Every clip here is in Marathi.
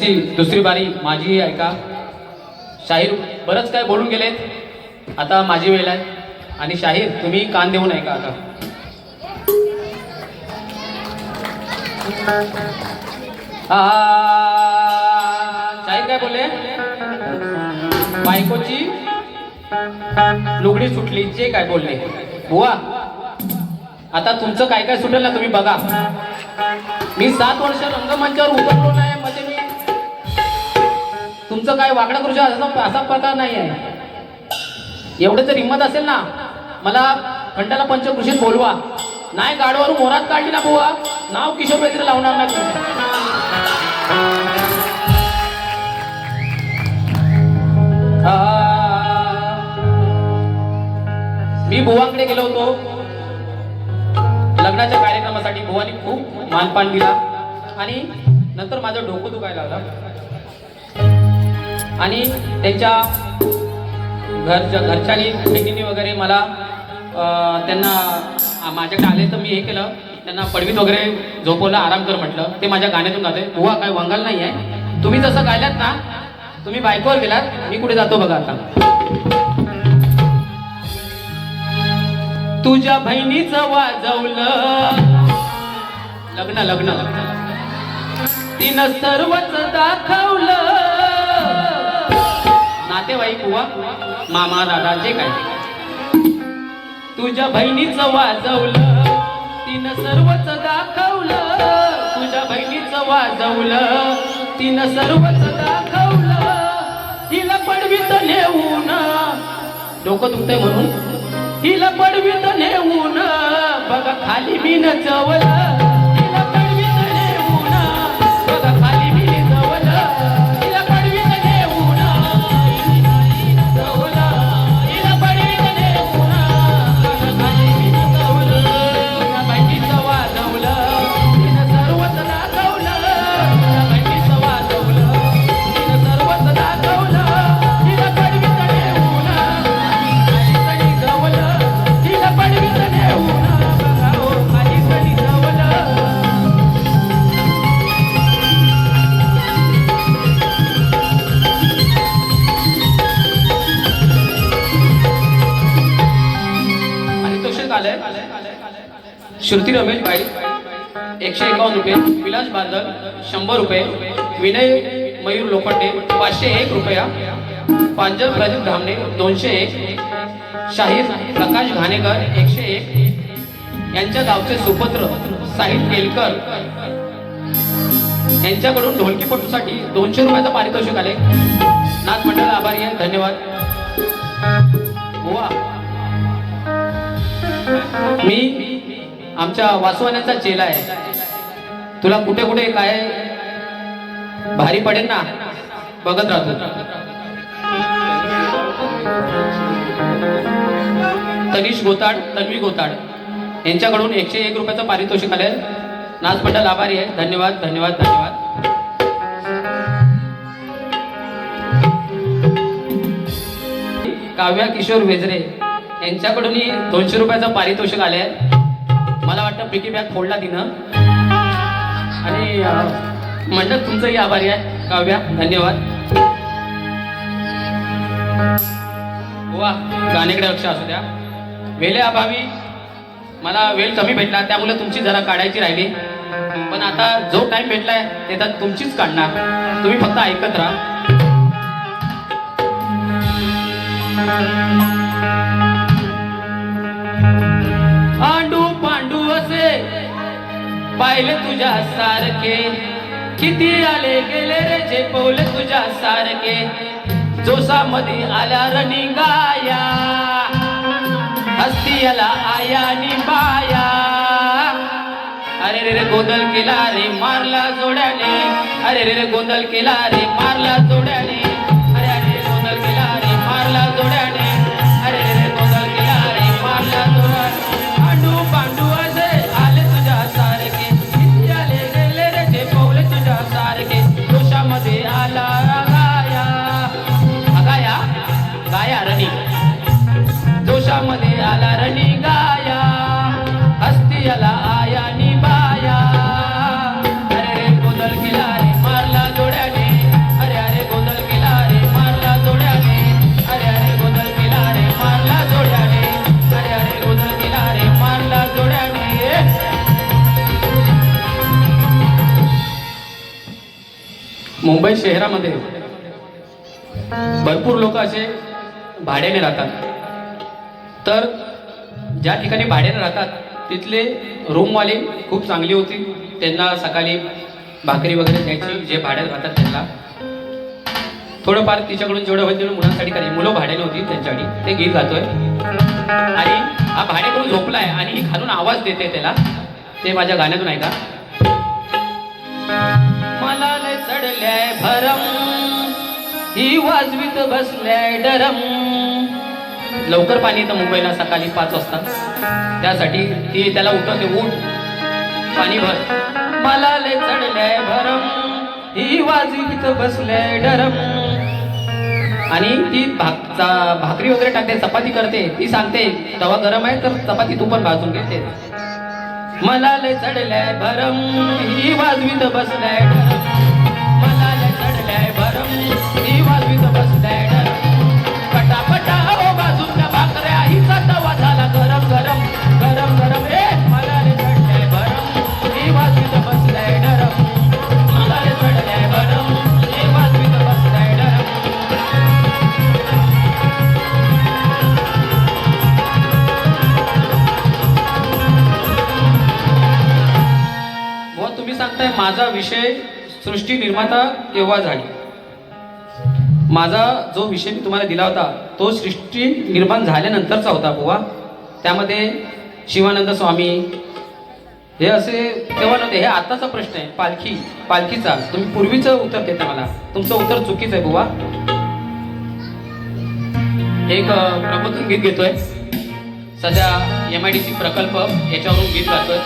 दुसरी बारी माझी ऐका. शाहीर बरंच काय बोलून गेलेत. आता माझी वेळ आहे. आणि शाहीर तुम्ही कान देऊन ऐका आता. शाहीर काय बोलले? बायकोची लुगडी सुटली जे काय बोलले? बुवा आता तुमचं काय काय सुटेल ना तुम्ही बघा. मी सात वर्ष रंगमंचावर उतरलो नाही म्हणजे मी तुमचं काय वाकडं करू शकत असा असा प्रकार नाही आहे एवढं जर हिंमत असेल ना मला खंडाला पंचकृषीत बोलवा. नाही गाडवरून मोरात काढली ना बुवा नाव किशोर वैद्य लावणार नाही मी बुवांकडे गेलो होतो. लग्नाच्या कार्यक्रमासाठी बुवानी खूप मानपान दिला. आणि नंतर माझं डोकं दुखायला लागलं. आणि त्यांच्या घरच्या घरच्यांनी बहिणींनी वगैरे मला त्यांना माझ्याकडे आले तर मी हे केलं. त्यांना पडवीत वगैरे झोपवलं आराम कर म्हटलं. ते माझ्या गाण्यातून गाते. बुवा काय वंगाल नाही आहे. तुम्ही जसं गायलात ना तुम्ही बायकोवर गेलात मी कुठे जातो बघा आता. तुझ्या बहिणीचं वाजवलं. लग्न लग्न. तिनं सर्वच दाखवलं. नातेवाईक बुवा मामा दादाचे काय तुझ्या बहिणीचं वाजवलं तिनं सर्वच दाखवलं. तुझ्या बहिणीचं वाजवलं तिनं सर्वच दाखवलं. तिला पडवीत नेऊन डोकं दुखतंय म्हणून. तिला पडवीत नेऊन बघा खाली मी नचवलं श्रुती रमेश भाई एकशे एकावन्न रुपये विलास बांधल शंभर रुपये विनय मयूर लोखंडे पाचशे एक रुपया पांजल प्रदीप धामणे दोनशे एक शाहीर प्रकाश घाणेकर एकशे एक यांच्या गावचे सुपुत्र साहिल केलकर. यांच्याकडून ढोलकीपटूसाठी दोनशे रुपयाचं पारितोषिक आले. नाथ मंडळ आभारी आहे धन्यवाद. मी आमच्या वासवाण्याचा चेला आहे. तुला कुठे कुठे काय भारी पडेल ना? बघत राहतो. तनिष गोताड तन्वी गोताड. यांच्याकडून एकशे एक रुपयाचं पारितोषिक आलंय. नाचपंडल आभारी आहे. धन्यवाद धन्यवाद धन्यवाद. काव्या किशोर वेजरे यांच्याकडूनही दोनशे रुपयाचं पारितोषिक आले मला वाटतं पिकी बॅग फोडला तिनं. आणि म्हणलं तुमचंही आभारी आहे काव्या धन्यवाद. वा गाण्याकडे लक्ष असू द्या. वेळे अभावी मला वेळ कमी भेटला त्यामुळे तुमची जरा काढायची राहिली. पण आता जो टाइम भेटलाय ते तर तुमचीच काढणार. तुम्ही फक्त ऐकत राहा. आंडू पाहिले तुझ्या सारखे. किती आले गेले रे जे पौले तुझ्या सारखे. जोसामध्ये आल्या रनिंगाया हस्तियाला आया निबाया अरे रे रे गोंधळ केला रे मारला जोड्याने. अरे रे रे गोंधळ केला रे मारला जोड्याने. मुंबई शहरामध्ये भरपूर लोक असे भाड्याने राहतात. तर ज्या ठिकाणी भाड्याने राहतात तिथले रूमवाले खूप चांगली होती. त्यांना सकाळी भाकरी वगैरे द्यायची जे भाड्यात राहतात त्यांना. थोडंफार तिच्याकडून जेवढं होईल तेवढं मुलांसाठी काही मुलं भाड्याने होती त्यांच्यासाठी. ते गीत गातोय आणि हा भाड्याकडून झोपला आहे आणि खालून आवाज देते त्याला. ते माझ्या गाण्यातून ऐका. मला लय चढल्याय भरम. ही वाजवीत बसल्याय डरम. लवकर पाणी येतं मुंबईला सकाळी पाच वाजता. त्यासाठी ती त्याला उठवते उठ. पाणी भर. मला लय चढल्याय भरम. ही वाजवीत बसल्याय डरम. आणि ती भाकचा भाकरी वगैरे टाकते चपाती करते. ती सांगते तवा गरम आहे तर चपाती तू पण भाजून घेते मला लय चढलाय भरम. ही वाजवीत बसलाय विषय सृष्टी निर्माता केव्हा झाली. माझा जो विषय मी तुम्हाला दिला होता तो सृष्टी निर्माण झाल्यानंतरचा होता बुवा. त्यामध्ये शिवानंद स्वामी हे असे तेव्हा नव्हते हे आताचा प्रश्न आहे. पालखी पालखीचा. तुम्ही पूर्वीचं उत्तर देता मला. तुमचं उत्तर चुकीचं आहे बुवा. एक प्रबोधन गीत घेतोय. सध्या एम आय डी सी प्रकल्प याच्यावरून गीत गातोय.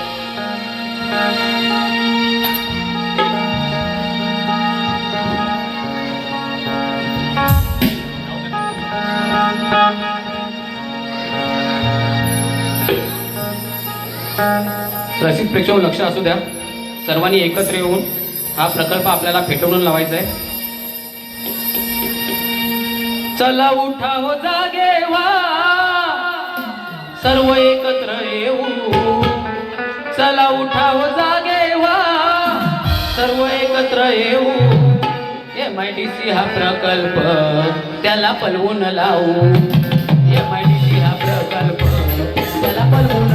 रसिक प्रेक्षक लक्ष असू द्या. सर्वांनी एकत्र येऊन हा प्रकल्प आपल्याला फेटवून लावायचा आहे. चला उठा हो जागे सर्व एकत्र येऊ चला उठा हो जागे सर्व एकत्र येऊ एम आय डी सी हा प्रकल्प त्याला पलवून लावू. एम आय डी सी हा प्रकल्प त्याला पलवून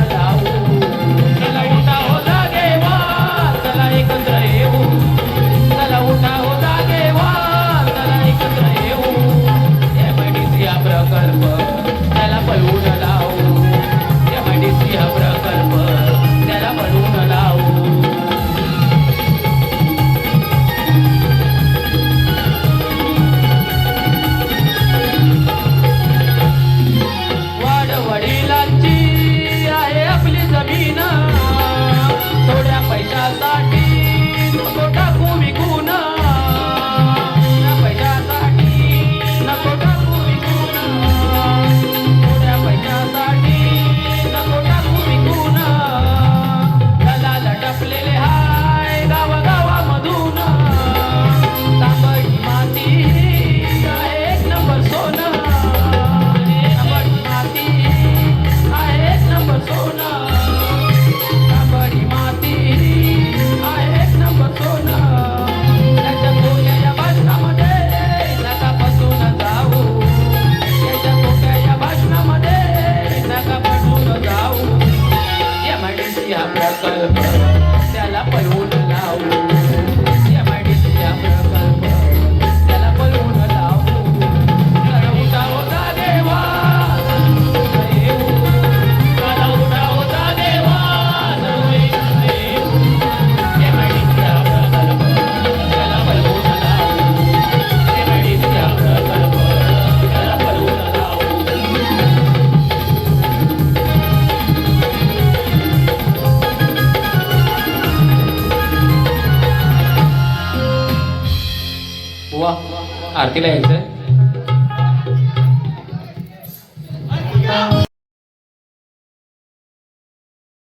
आरतीला यायचंय.